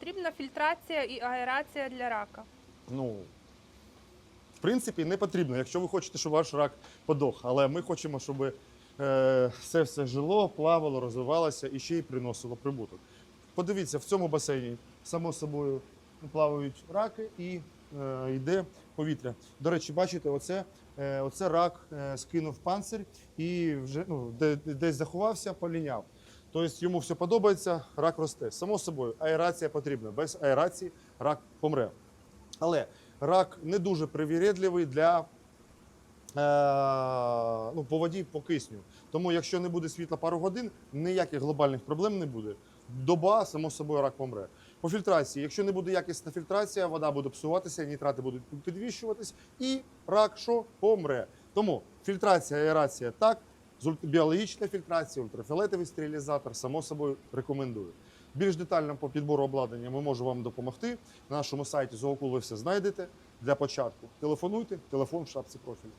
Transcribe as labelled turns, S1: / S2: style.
S1: потрібна фільтрація і аерація для рака?
S2: Ну, в принципі, не потрібно, якщо ви хочете, щоб ваш рак подох. Але ми хочемо, щоб е, все все жило, плавало, розвивалося і ще й приносило прибуток. Подивіться, в цьому басейні, само собою, плавають раки і е, йде повітря. До речі, бачите, оце, е, оце рак е, скинув панцир і вже ну, де, де- десь заховався, поліняв. Тобто йому все подобається, рак росте. Само собою, аерація потрібна. Без аерації рак помре. Але рак не дуже привіредливий для е, ну, по воді, по кисню. Тому, якщо не буде світла пару годин, ніяких глобальних проблем не буде. Доба, само собою, рак помре. По фільтрації, якщо не буде якісна фільтрація, вода буде псуватися, нітрати будуть підвищуватись, і рак що помре. Тому фільтрація, аерація так, біологічна фільтрація, ультрафіолетовий стерилізатор, само собою рекомендую. Більш детально по підбору обладнання ми можемо вам допомогти. На нашому сайті Зоокул ви все знайдете для початку. Телефонуйте, телефон в шапці профілю.